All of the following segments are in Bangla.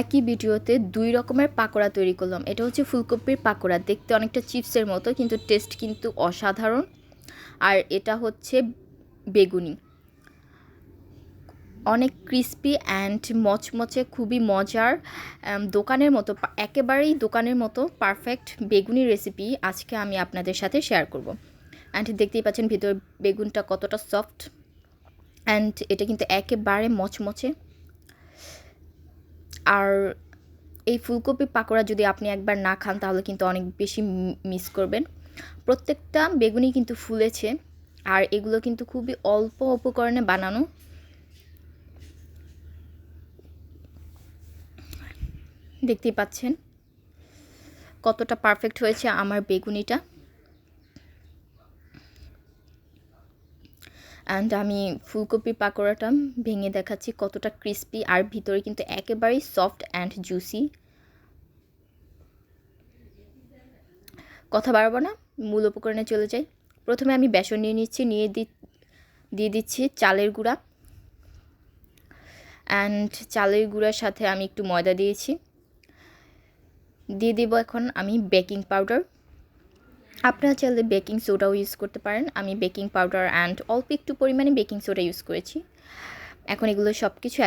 একই ভিডিওতে দুই রকমের পাকোড়া তৈরি করলাম। এটা হচ্ছে ফুলকপির পাকোড়া। দেখতে অনেকটা চিপসের মতো, কিন্তু টেস্ট কিন্তু অসাধারণ। আর এটা হচ্ছে বেগুনি। অনেক ক্রিস্পি অ্যান্ড মচমচে, খুবই মজার দোকানের মতো একেবারেই দোকানের মতো পারফেক্ট বেগুনি রেসিপি আজকে আমি আপনাদের সাথে শেয়ার করব। অ্যান্ড দেখতেই পাচ্ছেন ভিতর বেগুনটা কতটা সফট। অ্যান্ড এটা কিন্তু একেবারে মচমচে। আর এই ফুলকপি পাকোড়া যদি আপনি একবার না খান, তাহলে কিন্তু অনেক বেশি মিস করবেন। প্রত্যেকটা বেগুনি কিন্তু ফুলেছে আর এগুলো কিন্তু খুবই অল্প উপকরণে বানানো। দেখতেই পাচ্ছেন কতটা পারফেক্ট হয়েছে আমার বেগুনিটা। অ্যান্ড আমি ফুলকপি পাকোড়াটা ভেঙে দেখাচ্ছি কতটা ক্রিস্পি আর ভিতরে কিন্তু একেবারেই সফট অ্যান্ড জুসি কথা বাড়াবো না, মূল উপকরণে চলে যাই। প্রথমে আমি বেসন নিয়ে নিচ্ছি, নিয়ে দি, দিয়ে দিচ্ছি চালের গুঁড়া। অ্যান্ড চালের গুঁড়ার সাথে আমি একটু ময়দা দিয়েছি। দিয়ে দেবো এখন আমি বেকিং পাউডার আপনারা চাইলে বেকিং সোডাও ইউজ করতে পারেন। আমি বেকিং পাউডার অ্যান্ড অল্প একটু পরিমাণে বেকিং সোডা ইউজ করেছি। এখন এগুলো সব কিছু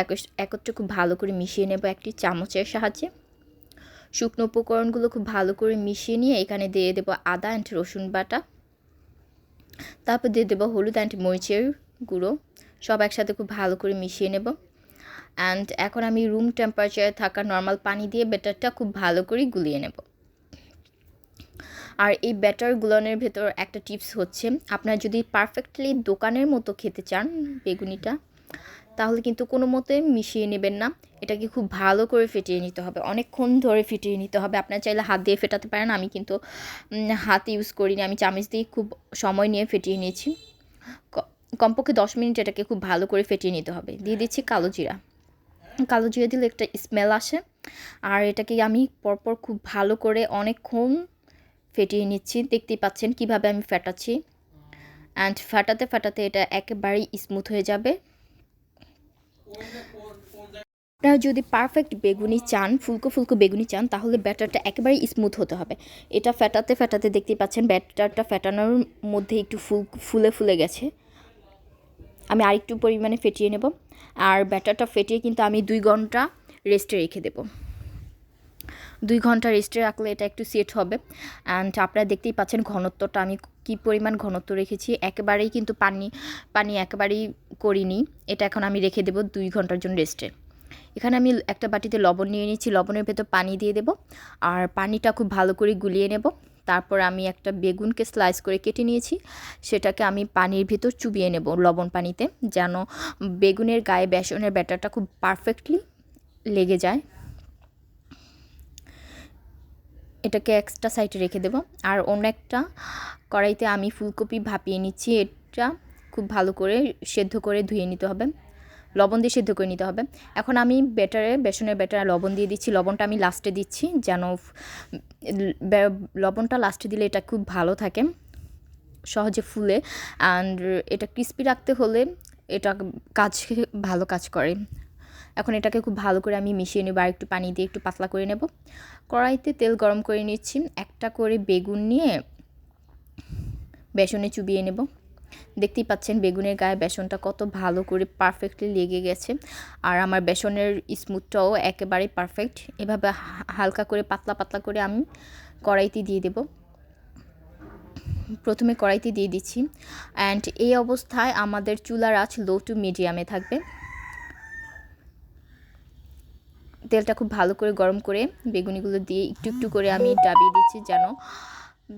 একত্রে খুব ভালো করে মিশিয়ে নেব একটি চামচের সাহায্যে। শুকনো উপকরণগুলো খুব ভালো করে মিশিয়ে নিয়ে এখানে দিয়ে দেবো আদা অ্যান্ড রসুন বাটা। তারপর দিয়ে দেবো হলুদ অ্যান্ড মরিচের গুঁড়ো। সব একসাথে খুব ভালো করে মিশিয়ে নেব। অ্যান্ড এখন আমি রুম টেম্পারেচারে থাকা নর্মাল পানি দিয়ে বেটারটা খুব ভালো করে গুলিয়ে নেব। আর এই ব্যাটার গুলানোর ভেতর একটা টিপস হচ্ছে, আপনারা যদি পারফেক্টলি দোকানের মতো খেতে চান বেগুনিটা, তাহলে কিন্তু কোনো মতে মিশিয়ে নেবেন না। এটাকে খুব ভালো করে ফেটিয়ে নিতে হবে। অনেকক্ষণ ধরে ফেটিয়ে নিতে হবে। আপনারা চাইলে হাত দিয়ে ফেটাতে পারেন, আমি কিন্তু হাত ইউজ করিনি। আমি চামচ দিয়ে খুব সময় নিয়ে ফেটিয়ে নিয়েছি। কমপক্ষে দশ মিনিট এটাকে খুব ভালো করে ফেটিয়ে নিতে হবে। দিয়ে দিচ্ছি কালো জিরা। কালো জিরা দিলে একটা স্মেল আসে। আর এটাকে আমি পরপর খুব ভালো করে অনেকক্ষণ ফেটিয়ে নিচ্ছি। দেখতেই পাচ্ছেন কীভাবে আমি ফেটাচ্ছি। অ্যান্ড ফাটাতে ফাটাতে এটা একেবারেই স্মুথ হয়ে যাবে। আপনারা যদি পারফেক্ট বেগুনি চান, ফুলকো ফুলকো বেগুনি চান, তাহলে ব্যাটারটা একেবারেই স্মুথ হতে হবে। এটা ফেটাতে ফেটাতে দেখতেই পাচ্ছেন ব্যাটারটা ফেটানোর মধ্যে একটু ফুল, ফুলে ফুলে গেছে। আমি আরেকটু পরিমাণে ফেটিয়ে নেব। আর ব্যাটারটা ফেটিয়ে কিন্তু আমি দুই ঘণ্টা রেস্টে রেখে দেবো। দুই ঘণ্টা রেস্টে রাখলে এটা একটু সেট হবে। অ্যান্ড আপনারা দেখতেই পাচ্ছেন ঘনত্বটা, আমি কি পরিমাণ ঘনত্ব রেখেছি, একেবারেই কিন্তু পানি পানি একেবারেই করিনি। এটা এখন আমি রেখে দেবো দুই ঘণ্টার জন্য রেস্টে এখানে আমি একটা বাটিতে লবণ নিয়ে নিয়েছি লবণের ভেতর পানি দিয়ে দেব। আর পানিটা খুব ভালো করে গুলিয়ে নেব। তারপর আমি একটা বেগুনকে স্লাইস করে কেটে নিয়েছি। সেটাকে আমি পানির ভিতর চুবিয়ে নেব লবণ পানিতে, যেন বেগুনের গায়ে বেসনের ব্যাটারটা খুব পারফেক্টলি লেগে যায়। এটাকে এক্সট্রা সাইডে রেখে দেব। আর অন্য একটা কড়াইতে আমি ফুলকপি ভাপিয়ে নিচ্ছি। এটা খুব ভালো করে সেদ্ধ করে ধুয়ে নিতে হবে। লবণ দিয়ে সেদ্ধ করে নিতে হবে। এখন আমি ব্যাটারে বেসনের ব্যাটারে লবণ দিয়ে দিচ্ছি। লবণটা আমি লাস্টে দিচ্ছি যেন লবণটা লাস্টে দিলে এটা খুব ভালো থাকে, সহজে ফুলে। অ্যান্ড এটা ক্রিস্পি রাখতে হলে এটা কাজ ভালো কাজ করে। এখন এটাকে খুব ভালো করে আমি মিশিয়ে নেব আর একটু পানি দিয়ে একটু পাতলা করে নেব। কড়াইতে তেল গরম করে নিচ্ছি। একটা করে বেগুন নিয়ে বেসনে চুবিয়ে নেব। দেখতেই পাচ্ছেন বেগুনের গায়ে বেসনটা কত ভালো করে পারফেক্টলি লেগে গেছে। আর আমার বেসনের স্মুথটাও একেবারেই পারফেক্ট এভাবে হালকা করে পাতলা পাতলা করে আমি কড়াইতে দিয়ে দেব। প্রথমে কড়াইতে দিয়ে দিচ্ছি। অ্যান্ড এই অবস্থায় আমাদের চুলার আঁচ লো টু মিডিয়ামে থাকবে। তেলটা খুব ভালো করে গরম করে বেগুনিগুলো দিয়ে একটু একটু করে আমি ডাবিয়ে দিচ্ছি যেন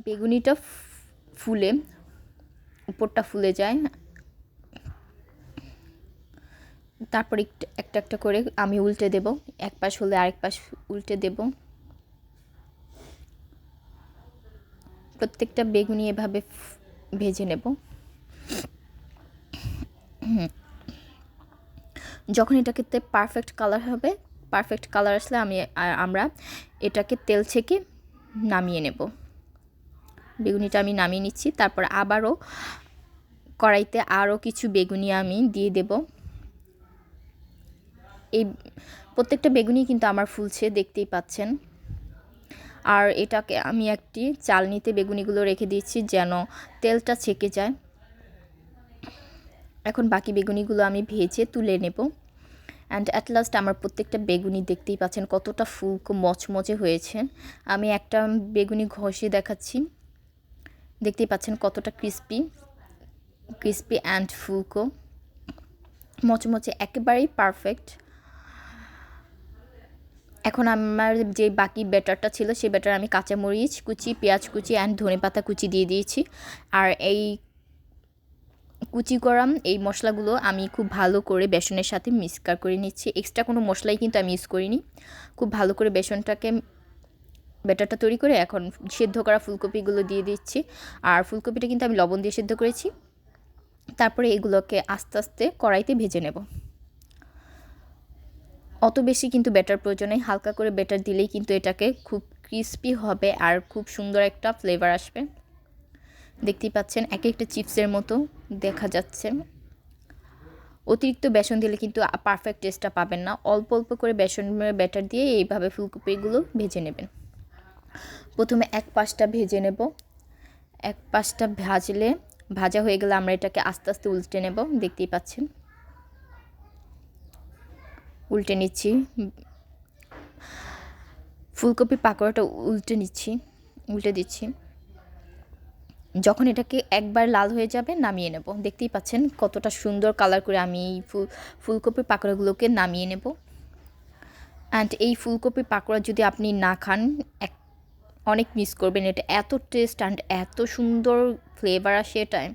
বেগুনিটা ফুলে, উপরটা ফুলে যায়। তারপর একটা একটা করে আমি উল্টে দেব। এক পাশ হলে আরেক পাশ উল্টে দেব। প্রত্যেকটা বেগুনি এভাবে ভেজে নেব। যখন এটা এটাকে পারফেক্ট কালার হবে পারফেক্ট কালার আসলে আমি আমরা এটাকে তেল ছেঁকে নামিয়ে নেব। বেগুনিটা আমি নামিয়ে নিচ্ছি, তারপর আবারও কড়াইতে আরও কিছু বেগুনি আমি দিয়ে দেব। এই প্রত্যেকটা বেগুনি কিন্তু আমার ফুলছে, দেখতেই পাচ্ছেন। আর এটাকে আমি একটি চালনিতে বেগুনিগুলো রেখে দিয়েছি যেন তেলটা ছেঁকে যায়। এখন বাকি বেগুনিগুলো আমি ভেজে তুলে নেব। অ্যান্ড অ্যাট লাস্ট আমার প্রত্যেকটা বেগুনি দেখতেই পাচ্ছেন কতটা ফুলকো মচমচে হয়েছে। আমি একটা বেগুনি ঘষে দেখাচ্ছি। দেখতেই পাচ্ছেন কতটা ক্রিস্পি ক্রিস্পি অ্যান্ড ফুলকো। মচমচে, একেবারেই পারফেক্ট এখন আমার যে বাকি ব্যাটারটা ছিল সেই ব্যাটার আমি কাঁচামরিচ কুচি, পেঁয়াজ কুচি অ্যান্ড ধনেপাতা কুচি দিয়ে দিয়েছি। আর এই কুচি করা এই মশলাগুলো আমি খুব ভালো করে বেসনের সাথে মিক্সকার করে নিচ্ছি। এক্সট্রা কোনো মশলাই কিন্তু আমি ইউজ করিনি। খুব ভালো করে বেসনটাকে ব্যাটারটা তৈরি করে এখন সেদ্ধ করা ফুলকপিগুলো দিয়ে দিচ্ছি। আর ফুলকপিটা কিন্তু আমি লবণ দিয়ে সেদ্ধ করেছি। তারপরে এগুলোকে আস্তে আস্তে কড়াইতে ভেজে নেব। অত বেশি কিন্তু ব্যাটার প্রয়োজন নেই। হালকা করে ব্যাটার দিলেই কিন্তু এটাকে খুব ক্রিস্পি হবে আর খুব সুন্দর একটা ফ্লেভার আসবে। দেখতেই পাচ্ছেন এক একটা চিপসের মতো দেখা যাচ্ছে। অতিরিক্ত বেসন দিলে কিন্তু পারফেক্ট টেস্টটা পাবেন না। অল্প অল্প করে বেসন ব্যাটার দিয়ে এইভাবে ফুলকপিগুলো ভেজে নেবেন। প্রথমে এক পাশটা ভেজে নেব। এক পাশটা ভাজলে ভাজা হয়ে গেলে আমরা এটাকে আস্তে আস্তে উল্টে নেব। দেখতেই পাচ্ছেন। উল্টে নিচ্ছি। ফুলকপি পাকোড়াটা উল্টে নিচ্ছি। উল্টে দিচ্ছি। যখন এটাকে একবার লাল হয়ে যাবে, নামিয়ে নেব। দেখতেই পাচ্ছেন কতটা সুন্দর কালার করে আমি এই ফুল, ফুলকপির পাকোড়াগুলোকে নামিয়ে নেব। অ্যান্ড এই ফুলকপির পাকোড়া যদি আপনি না খান, এক, অনেক মিস করবেন। এটা এত টেস্ট অ্যান্ড এত সুন্দর ফ্লেভার আসে এটায়।